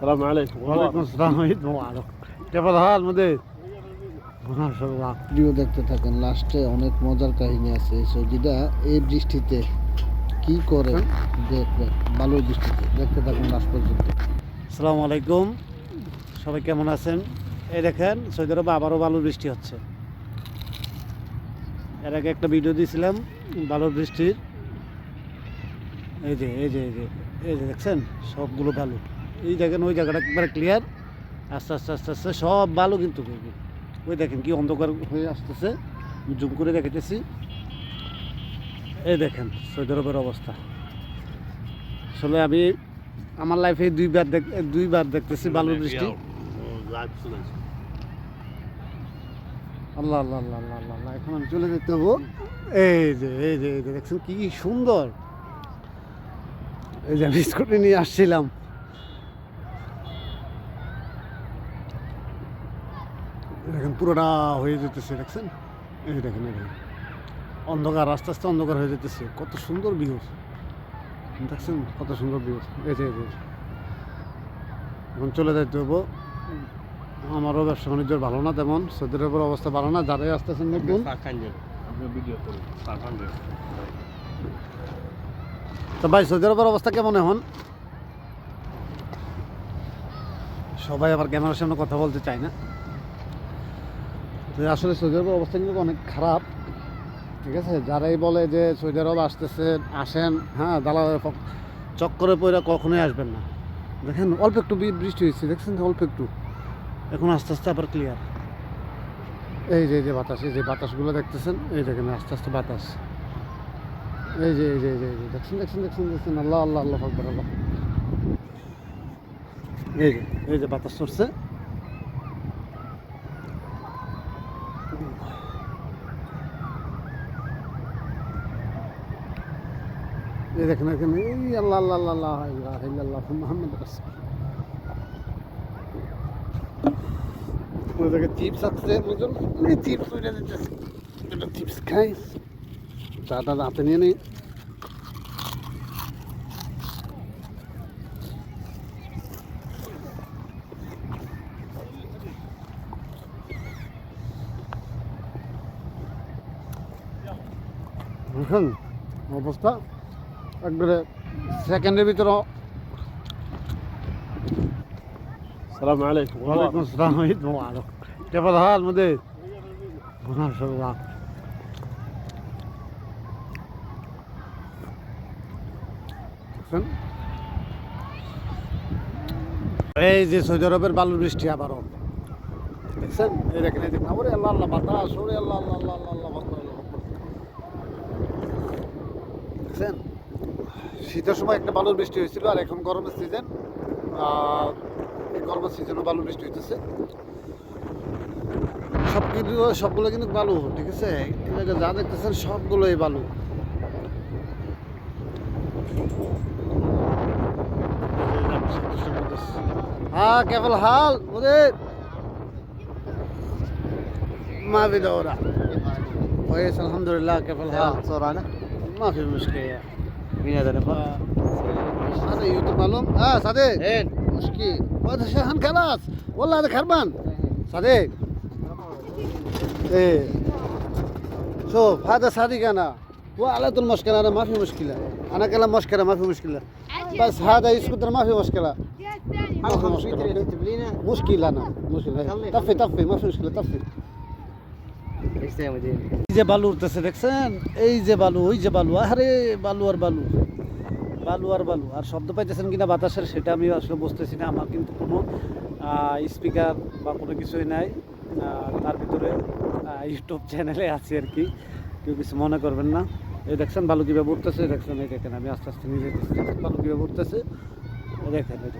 السلام عليكم ওয়ালাইকুম আসসালাম ঈদ মোবারক কেমন হাল মধ্যে মাশাআল্লাহ ভিডিও দেখতে থাকেন লাস্টে অনেক মজার কাহিনী আছে এই সৌদিটা এই বৃষ্টিতে কি করে দেখবেন বালুর বৃষ্টিতে দেখতে থাকুন লাস্ট পর্যন্ত আসসালামু আলাইকুম সবাই কেমন আছেন এই দেখেন সৌদি আরবে আবারও বালুর বৃষ্টি হচ্ছে এর আগে একটা ভিডিও দিয়েছিলাম বালুর বৃষ্টির এই যে এই যে এই যে এই যে দেখছেন সবগুলো বালু এই দেখেন ওই জায়গাটা একবারে ক্লিয়ার আস্তে আস্তে আস্তে আস্তে সব বালু কিন্তু ওই দেখেন কি অন্ধকার হয়ে আসতেছে। জুম করে দেখাতেছি এই দেখেন সৌদি আরবের অবস্থা। আসলে আমি আমার লাইফে দুইবার দেখ দুইবার দেখতেছি বালুর বৃষ্টি। আল্লাহ আল্লাহ আল্লাহ আল্লাহ আল্লাহ আল্লাহ এখন আমি চলে যেতে হব। এই যে এই যে এই যে দেখছেন কি সুন্দর। এই যে আমি স্কুটি নিয়ে আসছিলাম। দেখেন পুরোটা হয়ে যেতেছে দেখছেন? এই দেখেন এই দেখেন। অন্ধকার আস্তে আস্তে অন্ধকার হয়ে যেতেছে। কত সুন্দর ভিউ দেখছেন? কত সুন্দর ভিউ এই যে এখন চলে যাইতে হব আমারও ব্যবসা বাণিজ্য ভালো না তেমন। সৌদি আরবের অবস্থা ভালো না যারাই আসতেছেন নতুন তো ভাই সৌদি আরবের অবস্থা কেমন এখন? সবাই আবার ক্যামেরার সামনে কথা বলতে চায় না। তো আসলে সৌদি আরবের অবস্থা কিন্তু অনেক খারাপ, ঠিক আছে? যারাই বলে যে সৌদি আরব আসতেছে, আসেন হ্যাঁ দালালের চক্করে পড়ে কখনোই আসবেন না। দেখেন, অল্প একটু বৃষ্টি হয়েছে, দেখছেন অল্প একটু। এখন আস্তে আস্তে আবার ক্লিয়ার এই যে এই যে বাতাস, এই যে বাতাসগুলো দেখতেছেন, এই দেখেন, আস্তে আস্তে বাতাস। এই যে এই যে এই যে যে, দেখছেন দেখছেন দেখছেন দেখছেন, আল্লাহ আল্লাহ আল্লাহ আকবর আল্লাহ। এই যে এই যে বাতাস চড়ছে। এই দেখেন এখানে এই আল্লাহ আল্লাহ আল্লাহ আল্লাহ ইলাহা ইল্লাল্লাহ মুহাম্মদ রাসূল ওই জায়গায় চিপস আছে বুঝুন এই চিপস ওইটা দিতেছে একটা চিপস খাই চাটা হাতে নিয়ে নেই দেখেন অবস্থা একবারে সেকেন্ডের ভিতরে السلام عليكم ওয়ালাইকুম আসসালাম ঈদ মোবারক কেমন হাল মধ্যে মাশাআল্লাহ দেখছেন? এই যে সৌদি আরবের বালুর বৃষ্টি আবারও দেখছেন এই দেখেন এই দেখেন ওরে আল্লাহ আল্লাহ বাতাস ওরে আল্লাহ আল্লাহ আল্লাহ আল্লাহ আল্লাহ আকবার, আল্লাহ আকবার। দেখছেন শীতের সময় একটা বালুর বৃষ্টি হয়েছিল আর এখন গরমের সিজন গরমের সিজনও বালুর বৃষ্টি হইতেছে। সব কিন্তু সবগুলো কিন্তু বালু ঠিক আছে? যা দেখতেছেন সবগুলোই বালু। হ্যাঁ কেবল হাল ওদের মাফি في دورة كويس الحمد لله كيف الحال؟ صار على مين هذا آه، هذا يوتيوب معلوم؟ آه صديق. وين؟ مشكلة وهذا شحن خلاص. والله هذا خربان صديق. إيه. شوف هذا صديق أنا. وعلى طول مشكلة أنا ما في مشكلة. أنا كلام مشكلة ما في مشكلة. بس هذا يسكت ما في مشكلة. ما في مشكلة. مشكلة أنا. مشكلة. طفي طفي ما في مشكلة. طفي. এই যে বালু উঠতেছে, দেখছেন? এই যে বালু, ওই যে আরে বালু আর বালু। বালু আর বালু। আর শব্দ পাইতেছেন কিনা বাতাসের, সেটা আমি আসলে বুঝতেছি না। আমার কিন্তু কোনো স্পিকার বা কোনো কিছুই নাই। তার ভিতরে ইউটিউব চ্যানেলে আছে আর কি। কেউ কিছু মনে করবেন না। এই দেখছেন বালু কীভাবে উঠতেছে? দেখছেন, এই দেখেন, আমি আস্তে আস্তে নিজে বালু কীভাবে উঠতেছে? দেখেন, এই